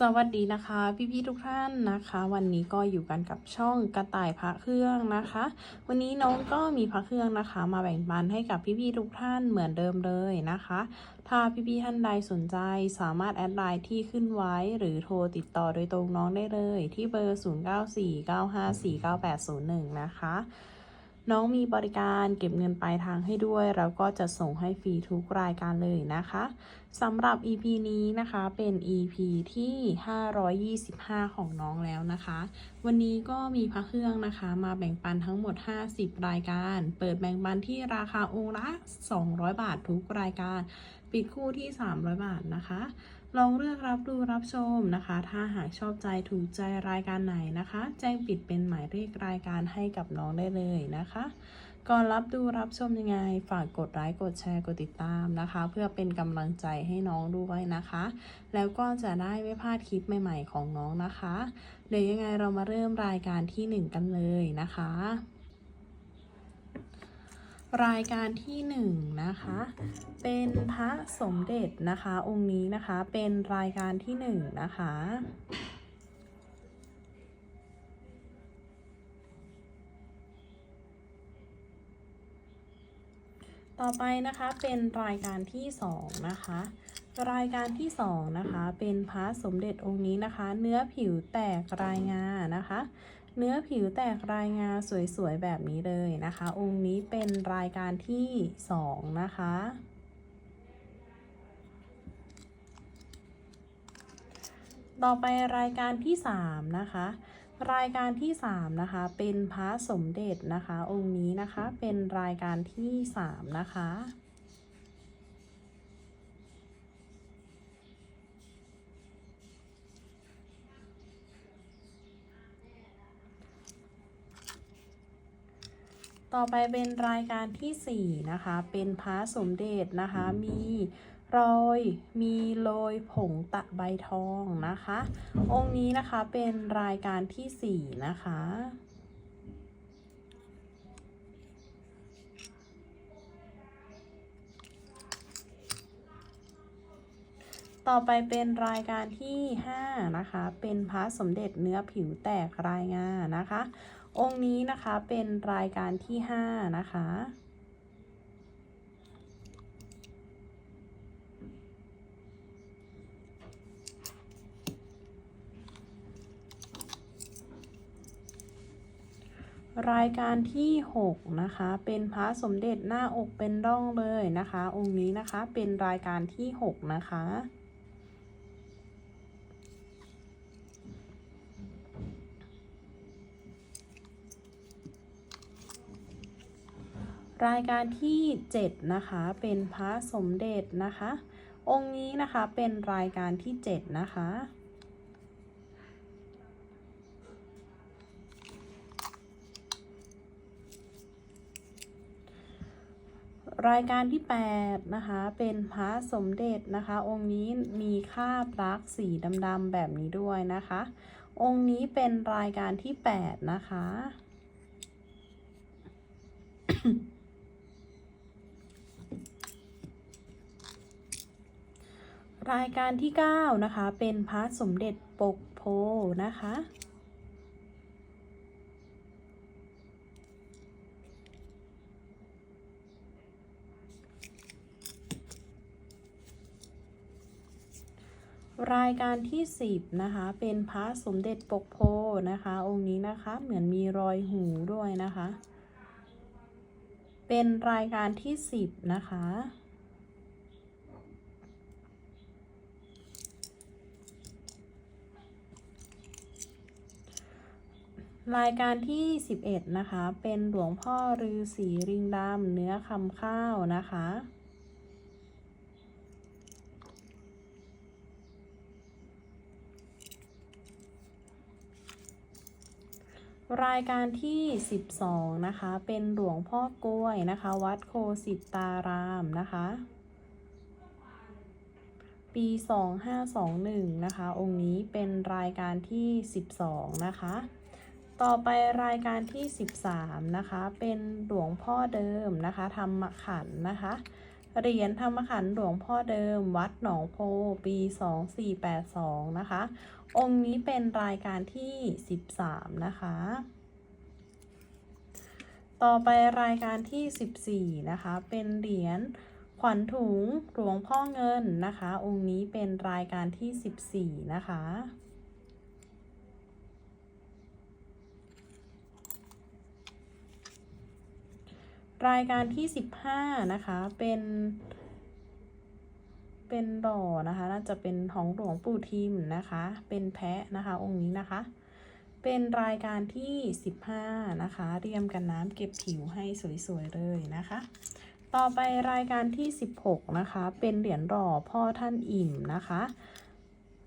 สวัสดีนะคะ พี่ๆทุกท่านนะคะ วันนี้ก็อยู่กันกับช่องกระต่ายพระเครื่องนะคะ วันนี้น้องก็มีพระเครื่องนะคะ มาแบ่งปันให้กับพี่ๆทุกท่านเหมือนเดิมเลยนะคะ ถ้าพี่ๆท่านใดสนใจสามารถแอดไลน์ที่ขึ้นไว้หรือโทรติดต่อโดยตรงน้องได้เลย ที่เบอร์ 0949549801 นะคะ น้องมีบริการเก็บเงินปลายทางให้ด้วย แล้วก็จะส่งให้ฟรีทุกรายการเลยนะคะ สำหรับ EP นี้นะคะเป็น EP ที่ 525 ของน้องแล้วนะคะ วันนี้ก็มีพระเครื่องนะคะ มาแบ่งปันทั้งหมด 50 รายการ เปิดแบ่งปันที่ราคาองค์ละ 200 บาททุกรายการ ปิดคู่ที่ 300 บาทนะคะ ลองเลือกรับดูรับชมนะคะ ถ้าหากชอบใจถูกใจรายการไหนนะคะ แจ้งปิดเป็นหมายเลขรายการให้กับน้องได้เลยนะคะ ก่อนรับดูรับชมยังไง ฝากกดไลค์กดแชร์กดติดตามนะคะ เพื่อเป็นกำลังใจให้น้องด้วยนะคะ แล้วก็จะได้ไม่พลาดคลิปใหม่ๆของน้องนะคะเดี๋ยวยังไงเรามาเริ่มรายการที่ 1 กันเลยนะคะ รายการที่หนึ่งนะคะ เป็นพระสมเด็จนะคะ องค์นี้นะคะเป็นรายการที่หนึ่งนะคะ ต่อไปนะคะเป็นรายการที่สองนะคะ รายการที่สองนะคะ เป็นพระสมเด็จองค์นี้นะคะ เนื้อผิวแตกรายงานะคะ เนื้อผิวแตกรายงาสวยๆแบบนี้เลยนะคะ องค์นี้เป็นรายการที่สองนะคะต่อไปรายการที่สามนะคะ รายการที่สามนะคะ เป็นพระสมเด็จนะคะ องค์นี้นะคะเป็นรายการที่สามนะคะต่อไปเป็นรายการที่สี่นะคะ เป็นพระสมเด็จนะคะ มี รอยมีโรยผงตะใบทองนะคะ องค์นี้นะคะเป็นรายการที่สี่นะคะต่อไปเป็นรายการที่ 5 นะคะ เป็นพระสมเด็จเนื้อผิวแตกรายงานะคะ องค์นี้นะคะเป็นรายการที่ 5 นะคะ รายการที่ 6 นะคะ เป็นพระสมเด็จหน้าอกเป็นร่องเลยนะคะ องค์นี้นะคะเป็นรายการที่ 6 นะคะ รายการที่ 7 นะคะ เป็นพระสมเด็จนะคะ องค์นี้นะคะเป็นรายการที่ 7 นะคะ รายการที่ 8 นะคะ เป็นพระสมเด็จนะคะ องค์นี้มีคราบรักสีดำๆแบบนี้ด้วยนะคะ องค์นี้เป็นรายการที่ 8 นะคะ รายการที่ 9 นะคะ เป็นพระสมเด็จปกโพนะคะ รายการที่ 10 นะคะ เป็นพระสมเด็จปกโพนะคะ องค์นี้นะคะเหมือนมีรอยหูด้วยนะคะ เป็นรายการที่ 10 นะคะ รายการที่ 11 นะคะ เป็นหลวงพ่อฤาษีริงดำเนื้อคำข้าวนะคะ รายการที่ 12 นะคะ เป็นหลวงพ่อกล้วยนะคะ วัดโคสิตารามนะคะ ปี 2521 นะคะ องค์นี้เป็นรายการที่ 12 นะคะ ต่อไปรายการที่ 13 นะคะ เป็นหลวงพ่อเดิมนะคะ ธรรมขันนะคะ เหรียญธรรมขันธ์หลวงพ่อเดิม วัดหนองโพปี 2482 นะคะ องค์นี้เป็นรายการที่ 13 นะคะ ต่อไปรายการที่ 14 นะคะ เป็นเหรียญขวัญถุงหลวงพ่อเงินนะคะ องค์นี้เป็นรายการที่ 14 นะคะ รายการที่15นะคะเป็นเป็นหล่อนะคะน่าจะเป็นของหลวงปู่ทิมนะคะ เป็นแพะนะคะ องค์นี้นะคะ เป็นรายการที่15นะคะเรียมกันน้ำเก็บผิวให้สวยๆเลยนะคะ ต่อไปรายการที่16นะคะ เป็นเหรียญหล่อพ่อท่านอิ่มนะคะ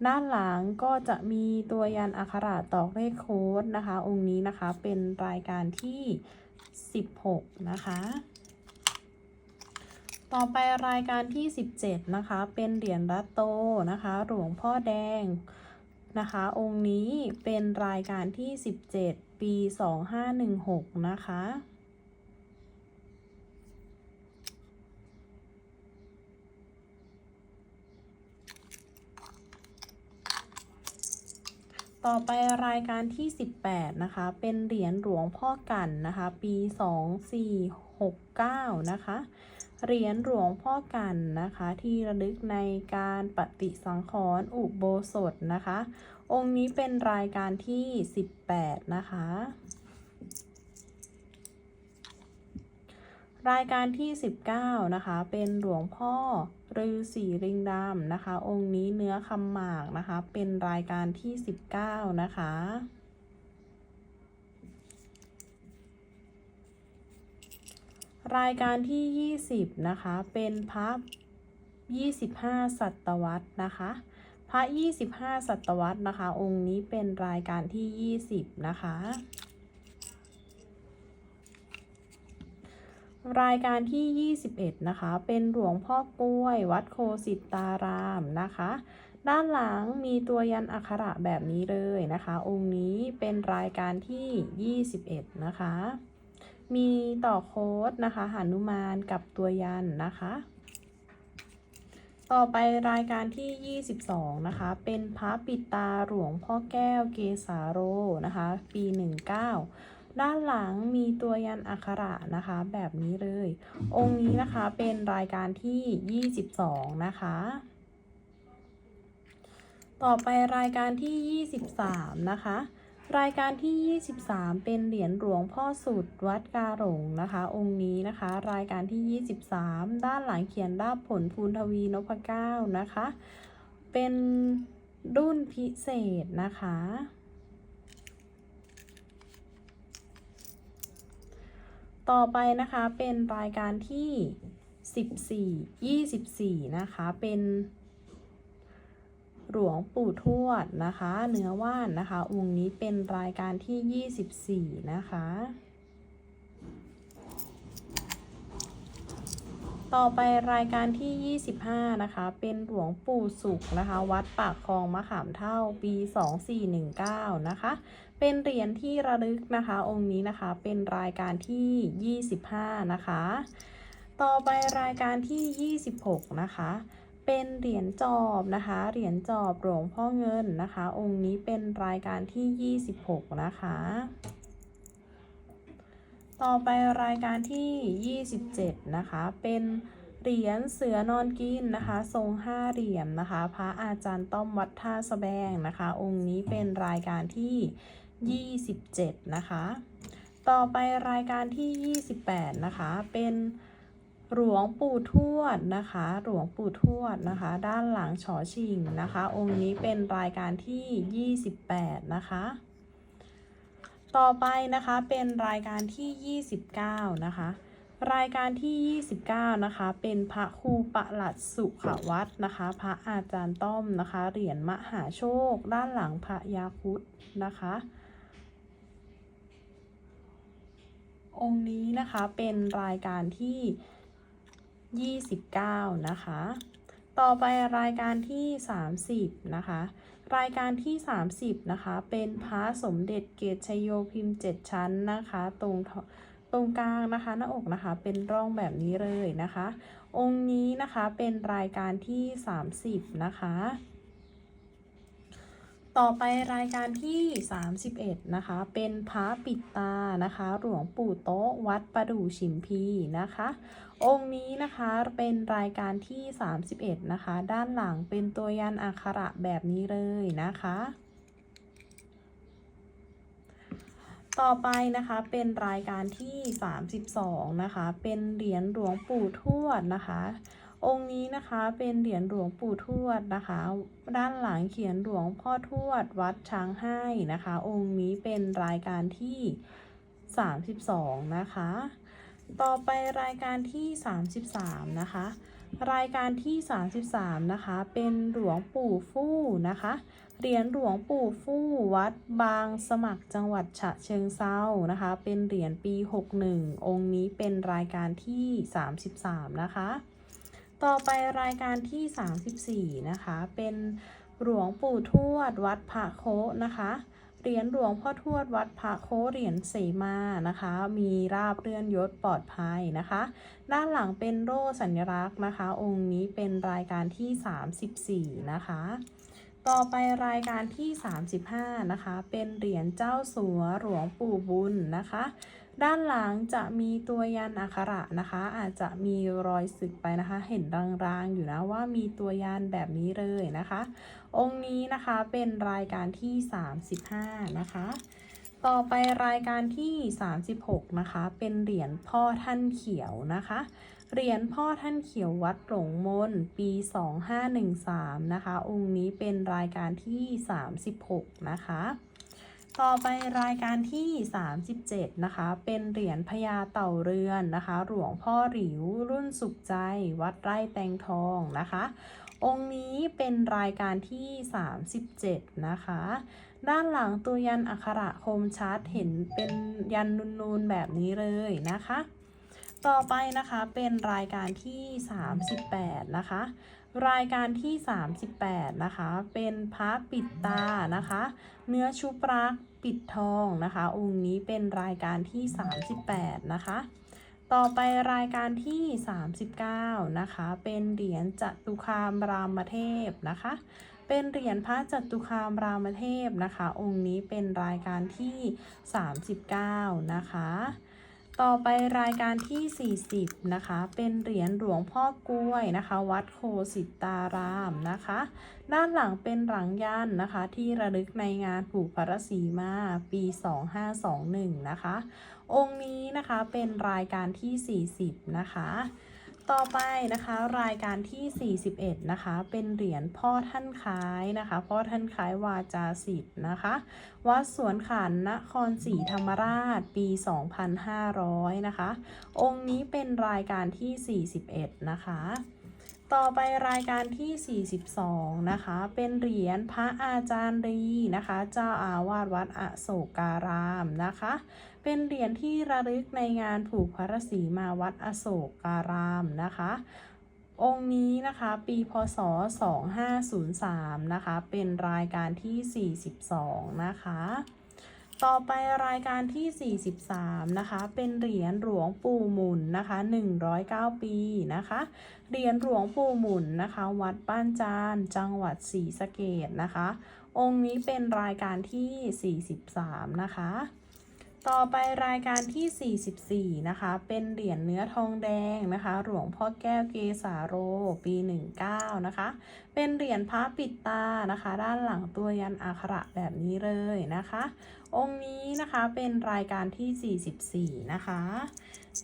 ด้านหลังก็จะมีตัวยันอักขระตอกเลขโค้ดนะคะ องค์นี้นะคะเป็นรายการที่ 16 นะคะ ต่อไปรายการที่ 17 นะคะ เป็นเหรียญรัตโตนะคะ หลวงพ่อแดงนะคะ องค์นี้เป็นรายการที่ 17 ปี 2516 นะคะ ต่อไปรายการที่ 18 นะคะ เป็นเหรียญหลวงพ่อกันนะคะ ปี 2469 นะคะ เหรียญหลวงพ่อกันนะคะ ที่ระลึกในการปฏิสังขรณ์อุโบสถนะคะ องค์นี้เป็นรายการที่ 18 นะคะ รายการที่ 19 นะคะ เป็นหลวงพ่อฤาษีริงดำนะคะ องค์นี้เนื้อคำหมากนะคะ เป็นรายการที่ 19 นะคะรายการที่ 20 นะคะ เป็นพระ 25ศตวรรษนะคะ พระ 25ศตวรรษนะคะ องค์นี้เป็นรายการที่ 20 นะคะ รายการที่ 21 นะคะ เป็นหลวงพ่อกล้วย วัดโคสิตารามนะคะ ด้านหลังมีตัวยันอักขระแบบนี้เลยนะคะ องค์นี้เป็นรายการที่ 21 นะคะ มีต่อโค้ดนะคะหานุมานกับตัวยันนะคะ ต่อไปรายการที่ 22 นะคะ เป็นพระปิดตาหลวงพ่อแก้วเกสาโรนะคะ ปี 19 ด้านหลังมีตัวยันอักขระนะคะ แบบนี้เลย องค์นี้นะคะเป็นรายการที่ 22 นะคะ ต่อไปรายการที่ 23 นะคะ รายการที่ 23 เป็นเหรียญหลวงพ่อสุดวัดกาหลงนะคะ องค์นี้นะคะ รายการที่ 23 ด้านหลังเขียนราบผลภูนทวีนพเก้านะคะ เป็นรุ่นพิเศษนะคะ ต่อไปนะคะเป็นรายการที่ 14 24 นะคะ เป็นหลวงปู่ทวดนะคะ เนื้อว่านนะคะองค์นี้เป็นรายการที่ 24 นะคะ ต่อไปรายการที่ 25 นะคะ เป็นหลวงปู่สุขนะคะ วัดปากคลองมะขามเท่าปี 2419 นะคะ เป็นเหรียญที่ระลึกนะคะ องค์นี้นะคะ เป็นรายการที่ 25 นะคะ ต่อไปรายการที่ 26 นะคะ เป็นเหรียญจอบนะคะ เหรียญจอบหลวงพ่อเงินนะคะ องค์นี้เป็นรายการที่ 26 นะคะ ต่อไปรายการที่ 27 นะคะ เป็นเหรียญเสือนอนกินนะคะ ทรงห้าเหรียญนะคะ พระอาจารย์ต้อมวัดท่าสแบงนะคะ องค์นี้เป็นรายการที่ 27 นะคะ ต่อไปรายการที่ 28 นะคะ เป็นหลวงปู่ทวดนะคะ หลวงปู่ทวดนะคะ ด้านหลังฉอชิงนะคะ องค์นี้เป็นรายการที่ 28 นะคะ ต่อไปนะคะเป็นรายการที่ 29 นะคะ รายการที่ 29 นะคะ เป็นพระครูประหลัดสุขวัตนะคะ พระอาจารย์ต้อมนะคะ เหรียญมหาโชค ด้านหลังพระยาคุดนะคะ องค์นี้นะคะเป็นรายการที่ 29 นะคะ ต่อไปรายการที่ 30 นะคะ รายการที่ 30 นะคะ เป็นพระสมเด็จเกตชโยพิมพ์ 7 ชั้นนะคะ ตรงตรงกลางนะคะ หน้าอกนะคะ เป็นร่องแบบนี้เลยนะคะ องค์นี้นะคะเป็นรายการที่ 30 นะคะ ต่อไปรายการที่ 31 นะคะ เป็นพระปิดตานะคะ หลวงปู่โต๊ะวัดประดู่ฉิมพีนะคะ องค์นี้นะคะเป็นรายการที่ 31 นะคะ ด้านหลังเป็นตัวยันอักขระแบบนี้เลยนะคะ ต่อไปนะคะเป็นรายการที่ 32 นะคะ เป็นเหรียญหลวงปู่ทวดนะคะ องค์นี้นะคะเป็นเหรียญหลวงปู่ทวดนะคะ ด้านหลังเขียนหลวงพ่อทวดวัดช้างให้นะคะ องค์นี้เป็นรายการที่ 32 นะคะ ต่อไปรายการที่ 33 นะคะ รายการที่ 33 นะคะ เป็นหลวงปู่ฟู่นะคะเหรียญหลวงปู่ฟู่วัดบางสมัครจังหวัดฉะเชิงเซานะคะ เป็นเหรียญปี 61 องค์นี้เป็นรายการที่ 33 นะคะ ต่อไปรายการที่ 34 นะคะ เป็นหลวงปู่ทวดวัดพระโคนะคะ เหรียญหลวงพ่อทวดวัดพระโคเหรียญเสมานะคะ มีราบเลื่อนยศปลอดภัยนะคะ ด้านหลังเป็นโล่สัญลักษณ์นะคะ องค์นี้เป็นรายการที่ 34 นะคะ ต่อไปรายการที่ 35 นะคะ เป็นเหรียญเจ้าสัวหลวงปู่บุญนะคะ ด้านหลังจะมีตัวยันอักขระนะคะ อาจจะมีรอยสึกไปนะคะ เห็นรางๆอยู่นะว่ามีตัวยันแบบนี้เลยนะคะ องค์นี้นะคะเป็นรายการที่ 35 นะคะ ต่อไปรายการที่ 36 นะคะ เป็นเหรียญพ่อท่านเขียวนะคะเหรียญพ่อท่านเขียววัดหลงมนปี 2513 นะคะ องค์นี้เป็นรายการที่ 36 นะคะ ต่อไปรายการที่ 37 นะคะ เป็นเหรียญพญาเต่าเรือนนะคะ หลวงพ่อหลิวรุ่นสุขใจ วัดไร่แตงทองนะคะ องค์นี้เป็นรายการที่ 37 นะคะ ด้านหลังตัวยันอักขระคมชัดเห็นเป็นยันนูนๆแบบนี้เลยนะคะ ต่อไปนะคะเป็นรายการที่ 38 นะคะรายการที่ 38 นะคะ เป็นพระปิดตานะคะ เนื้อชุบรัก ปิดทองนะคะ องค์นี้เป็นรายการที่ 38 นะคะ ต่อไปรายการที่ 39 นะคะ เป็นเหรียญจตุคามรามเทพนะคะ เป็นเหรียญพระจตุคามรามเทพนะคะ องค์นี้เป็นรายการที่ 39 นะคะ ต่อไปรายการที่ 40 นะคะ เป็นเหรียญหลวงพ่อกล้วยนะคะ วัดโคสิตารามนะคะ ด้านหลังเป็นหลังยันนะคะ ที่ระลึกในงานผูกพระศีมาปี 2521 นะคะ องค์นี้นะคะเป็นรายการที่ 40 นะคะ ต่อไปนะคะรายการที่ 41 นะคะ เป็นเหรียญพ่อท่านคล้ายนะคะ พ่อท่านคล้ายวาจาสิทธ์นะคะ วัดสวนขันนครศรีธรรมราชปี 2500 นะคะ องค์นี้เป็นรายการที่ 41 นะคะต่อไปรายการที่ 42 นะคะ เป็นเหรียญพระอาจารย์รีนะคะ เจ้าอาวาสวัดอโศการามนะคะ เป็นเหรียญที่ระลึกในงานผูกพระศรีมาวัดอโศการามนะคะ องค์นี้นะคะปีพศ 2503 นะคะ เป็นรายการที่ 42 นะคะ ต่อไปรายการที่ 43 นะคะ เป็นเหรียญหลวงปู่หมุนนะคะ 109 ปีนะคะ เหรียญหลวงปู่หมุนนะคะ วัดบ้านจานจังหวัดศรีสะเกดนะคะ องค์นี้เป็นรายการที่ 43 นะคะ ต่อไปรายการที่ 44 นะคะ เป็นเหรียญเนื้อทองแดงนะคะ หลวงพ่อแก้วเกสาโร ปี 19 นะคะ เป็นเหรียญพระปิดตานะคะ ด้านหลังตัวยันอักขระแบบนี้เลยนะคะ องค์นี้นะคะเป็นรายการที่ 44 นะคะ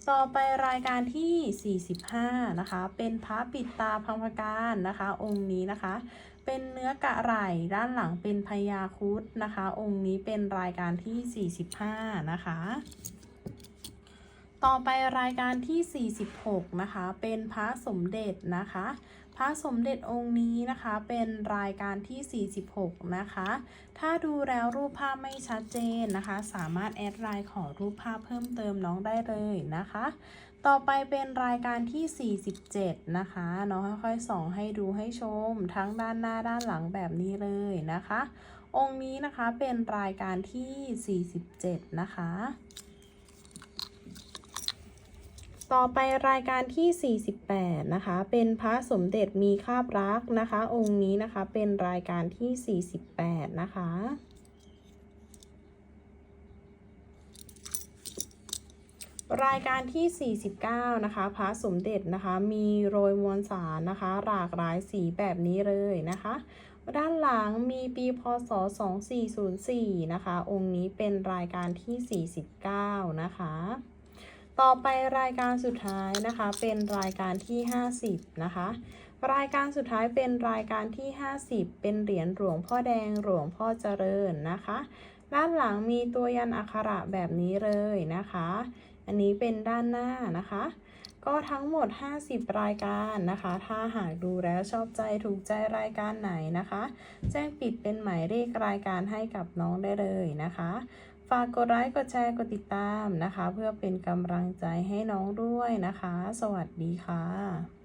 ต่อไปรายการที่ 45 นะคะ เป็นพระปิดตาพังพการนะคะ องค์นี้นะคะ เป็นเนื้อกะไหล่ด้านหลังเป็นพญาคุดนะคะ องค์นี้เป็นรายการที่ 45 นะคะ ต่อไปรายการที่ 46 นะคะ เป็นพระสมเด็จนะคะ พระสมเด็จองค์นี้นะคะเป็นรายการที่ 46 นะคะ ถ้าดูแล้วรูปภาพไม่ชัดเจนนะคะ สามารถแอดไลน์ขอรูปภาพเพิ่มเติมน้องได้เลยนะคะ ต่อไปเป็นรายการที่ 47 นะคะน้องค่อยๆส่องให้ดูให้ชมทั้งด้านหน้าด้านหลังแบบนี้เลยนะคะ องค์นี้นะคะเป็นรายการที่ 47 นะคะ ต่อไปรายการที่ 48 นะคะ เป็นพระสมเด็จมีคาบรักนะคะ องค์นี้นะคะเป็นรายการที่ 48 นะคะ รายการที่ 49 นะคะ พระสมเด็จนะคะ มีโรยมวลสารนะคะ หลากหลายสีแบบนี้เลยนะคะ ด้านหลังมีปีพศ 2404 นะคะ องค์นี้เป็นรายการที่ 49 นะคะ ต่อไปรายการสุดท้ายนะคะ เป็นรายการที่ 50 นะคะ รายการสุดท้ายเป็นรายการที่ 50 เป็นเหรียญหลวงพ่อแดงหลวงพ่อเจริญนะคะ ด้านหลังมีตัวยันอักขระแบบนี้เลยนะคะ อันนี้เป็นด้านหน้านะคะ ก็ทั้งหมด 50 รายการนะคะ ถ้าหากดูแล้วชอบใจถูกใจรายการไหนนะคะ แจ้งปิดเป็นหมายเลขรายการให้กับน้องได้เลยนะคะ ฝากกดไลค์กดแชร์กดติดตามนะคะ เพื่อเป็นกำลังใจให้น้องด้วยนะคะ สวัสดีค่ะ